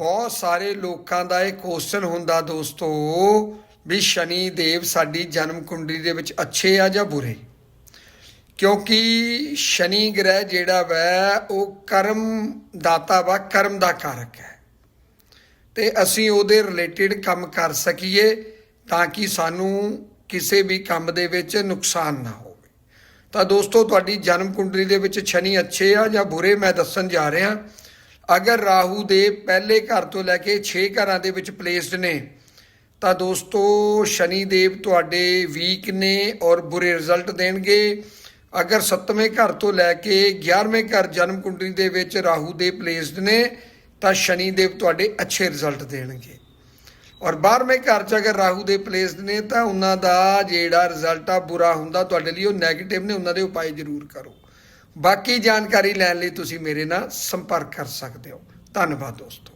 ਬਹੁਤ ਸਾਰੇ ਲੋਕਾਂ ਦਾ ਇਹ ਕੁਐਸਚਨ ਹੁੰਦਾ ਦੋਸਤੋ ਵੀ ਸ਼ਨੀ ਦੇਵ ਸਾਡੀ ਜਨਮ ਕੁੰਡਲੀ ਦੇ ਵਿੱਚ ਅੱਛੇ ਆ ਜਾਂ ਬੁਰੇ? ਕਿਉਂਕਿ ਸ਼ਨੀ ਗ੍ਰਹਿ ਜਿਹੜਾ ਵੈ, ਉਹ ਕਰਮ ਦਾਤਾ ਵਾ, ਕਰਮ ਦਾ ਕਾਰਕ ਹੈ। ਤੇ ਅਸੀਂ ਉਹਦੇ ਰਿਲੇਟਡ ਕੰਮ ਕਰ ਸਕੀਏ ਤਾਂ ਕਿ ਸਾਨੂੰ ਕਿਸੇ ਵੀ ਕੰਮ ਦੇ ਵਿੱਚ ਨੁਕਸਾਨ ਨਾ ਹੋਵੇ। ਤਾਂ ਦੋਸਤੋ ਤੁਹਾਡੀ ਜਨਮ ਕੁੰਡਲੀ ਦੇ ਵਿੱਚ ਸ਼ਨੀ ਅੱਛੇ ਆ ਜਾਂ ਬੁਰੇ, ਮੈਂ ਦੱਸਣ ਜਾ ਰਿਹਾ ਅਗਰ ਰਾਹੂ ਦੇ ਪਹਿਲੇ ਘਰ ਤੋਂ ਲੈ ਕੇ 6 ਘਰਾਂ ਦੇ ਵਿੱਚ ਪਲੇਸਡ ਨੇ, ਤਾਂ ਦੋਸਤੋ ਸ਼ਨੀ ਦੇਵ ਤੁਹਾਡੇ ਵੀਕ ਨੇ ਔਰ ਬੁਰੇ ਰਿਜ਼ਲਟ ਦੇਣਗੇ। ਅਗਰ 7ਵੇਂ ਘਰ ਤੋਂ ਲੈ ਕੇ 11ਵੇਂ ਘਰ ਜਨਮ ਕੁੰਡਲੀ ਦੇ ਵਿੱਚ ਰਾਹੂ ਦੇ ਪਲੇਸਡ ਨੇ, ਤਾਂ ਸ਼ਨੀ ਦੇਵ ਤੁਹਾਡੇ ਅੱਛੇ ਰਿਜ਼ਲਟ ਦੇਣਗੇ। ਔਰ 12ਵੇਂ ਘਰ 'ਚ ਅਗਰ ਰਾਹੂ ਦੇ ਪਲੇਸਡ ਨੇ, ਤਾਂ ਉਹਨਾਂ ਦਾ ਜਿਹੜਾ ਰਿਜ਼ਲਟ ਆ ਬੁਰਾ ਹੁੰਦਾ, ਤੁਹਾਡੇ ਲਈ ਉਹ 네ਗੇਟਿਵ ਨੇ, ਉਹਨਾਂ ਦੇ ਉਪਾਅ ਜ਼ਰੂਰ ਕਰੋ। ਬਾਕੀ ਜਾਣਕਾਰੀ ਲੈਣ ਲਈ ਤੁਸੀਂ ਮੇਰੇ ਨਾਲ ਸੰਪਰਕ ਕਰ ਸਕਦੇ ਹੋ। ਧੰਨਵਾਦ ਦੋਸਤੋ।